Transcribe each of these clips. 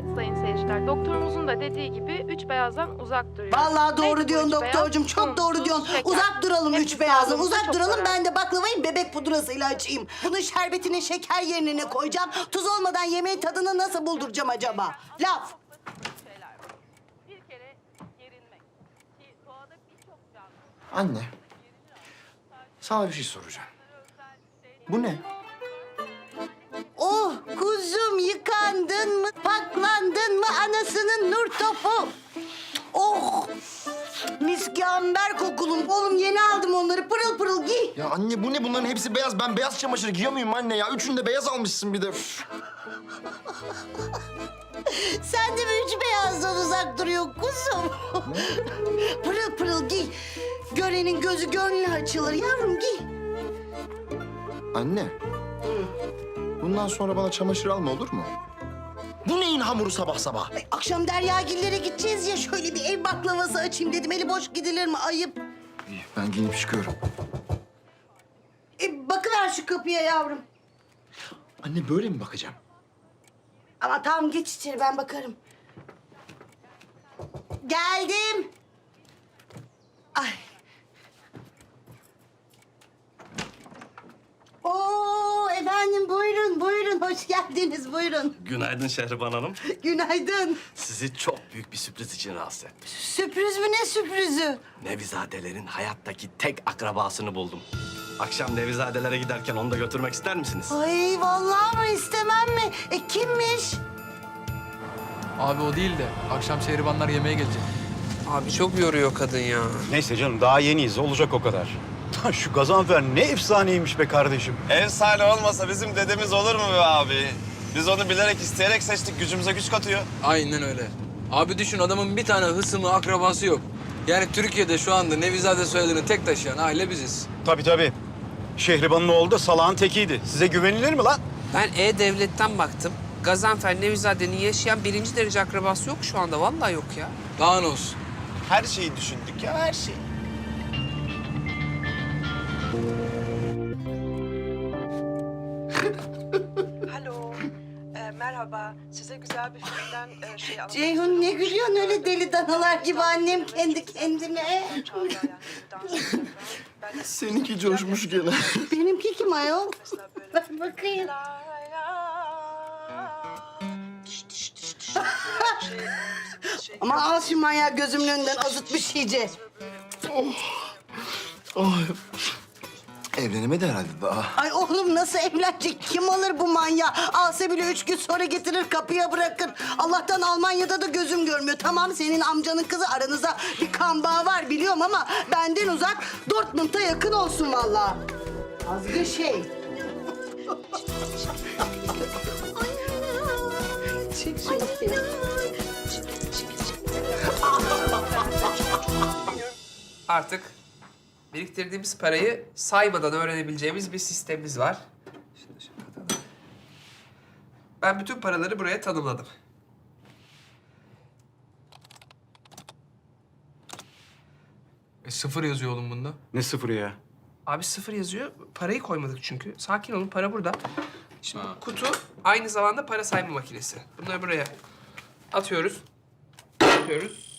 Evet sayın seyirciler. Doktorumuzun da dediği gibi üç beyazdan uzak duruyor. Vallahi doğru Neydi bu diyorsun üç beyaz? doktorcum. Çok Un, doğru diyorsun. şeker. Uzak duralım Hepsi üç beyazdan. sağlığımıza Uzak çok duralım. Ben de baklavayı bebek pudrasıyla açayım. Bunun şerbetini şeker yerine ne koyacağım? Tuz olmadan yemeğin tadını nasıl bulduracağım acaba? Laf. şeyler var. Bir kere gerilmek. Ki doğada birçok canlı Anne, sana bir şey soracağım. Bu ne? Nur topu? Oh! Miski amber kokulum. Oğlum yeni aldım onları. Pırıl pırıl giy. Ya anne bu ne? Bunların hepsi beyaz. Ben beyaz çamaşır giyiyor muyum anne ya? Üçünü de beyaz almışsın bir de. Üf. Sen de mi üç beyazdan uzak duruyor kuzum? pırıl pırıl giy. Görenin gözü gönlü açılır yavrum giy. Anne, bundan sonra bana çamaşır alma olur mu? Bu neyin hamuru sabah sabah? Ay, akşam Deryagillere gideceğiz ya şöyle bir ev baklavası açayım dedim. Eli boş gidilir mi? Ayıp. İyi, ben giyinip çıkıyorum. E, bakıver şu kapıya yavrum. Anne böyle mi bakacağım? Ama tamam geç içeri ben bakarım. Geldim. Ay. Oo efendim buyurun buyurun hoş geldiniz buyurun. Günaydın Şehriban Hanım. Günaydın. Sizi çok büyük bir sürpriz için rahatsız etmiş. Sürpriz mi ne sürprizi? Nevizadelerin hayattaki tek akrabasını buldum. Akşam Nevizadelere giderken onu da götürmek ister misiniz? Ay vallahi mı istemem mi? E kimmiş? Abi o değil de akşam şehribanlar yemeğe gelecek. Abi çok yoruyor kadın ya. Neyse canım daha yeniyiz olacak o kadar. Şu Gazanfer ne efsaneymiş be kardeşim. Efsane olmasa bizim dedemiz olur mu be abi? Biz onu bilerek isteyerek seçtik. Gücümüze güç katıyor. Aynen öyle. Abi düşün adamın bir tane hısımı akrabası yok. Yani Türkiye'de şu anda Nevizade soyadını tek taşıyan aile biziz. Tabii tabii. Şehriban'ın oğlu da salağın tekiydi. Size güvenilir mi lan? Ben E-Devlet'ten baktım. Gazanfer Nevizade'nin yaşayan birinci derece akrabası yok şu anda. Vallahi yok ya. Daha ne olsun. Her şeyi düşündük ya her şeyi. Alo, e, merhaba. Size güzel bir filmden e, şey almak Ceyhun ne gülüyorsun öyle deli danalar gibi annem kendi kendine. istiyorum. Çağla yani dans yapacağım. Ben de Seninki coşmuş gene. Benimki kim ayol? mesela böyle... Ben bakayım. La la. Diş, diş, diş, diş. Böyle şey, e, şey, Ama al şu manyağı gözümün önünden azıtmış iyice. Ay. Evlenemedi herhalde daha. Ay oğlum nasıl evlenecek? Kim alır bu manyağı? Alsa bile üç gün sonra getirir kapıya bırakır. Allah'tan Almanya'da da gözüm görmüyor. Tamam senin amcanın kızı aranızda bir kan bağı var biliyorum ama benden uzak Dortmund'a yakın olsun vallahi. Azgın şey. Çek şunu. Artık biriktirdiğimiz parayı saymadan öğrenebileceğimiz bir sistemimiz var. Şunu şöyle atalım. Ben bütün paraları buraya tanımladım. E, sıfır yazıyor oğlum bunda. Ne sıfırı ya? Abi sıfır yazıyor. Parayı koymadık çünkü. Sakin olun para burada. Şimdi bu kutu aynı zamanda para sayma makinesi. Bunları buraya atıyoruz. Atıyoruz.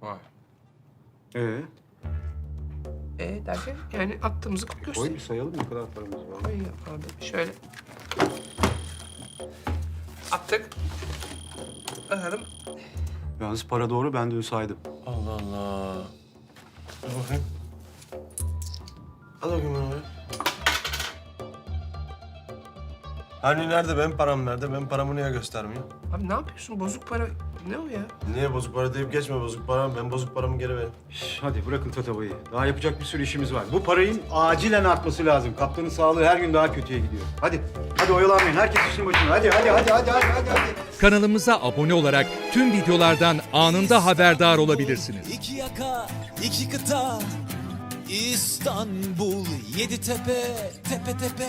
Vay. Ee, E derken yani attığımızı göster. sayalım ne kadar paramız var. Koy ya abi şöyle. Attık. Bakalım. Yalnız para doğru ben dün saydım. Allah Allah. Dur bakayım. Al bakayım onu Hani nerede benim param nerede? Benim paramı niye göstermiyor? Abi ne yapıyorsun? Bozuk para. Ne o ya? Niye bozuk para deyip geçme bozuk para. Ben bozuk paramı geri verin. Şş, hadi bırakın tatavayı. Daha yapacak bir sürü işimiz var. Bu parayın acilen artması lazım. Kaptanın sağlığı her gün daha kötüye gidiyor. Hadi. Hadi oyalanmayın. Herkes işin başına. Hadi hadi hadi hadi hadi hadi. hadi. Kanalımıza abone olarak tüm videolardan anında haberdar olabilirsiniz. İki yaka, iki kıta, İstanbul, yedi tepe, tepe tepe.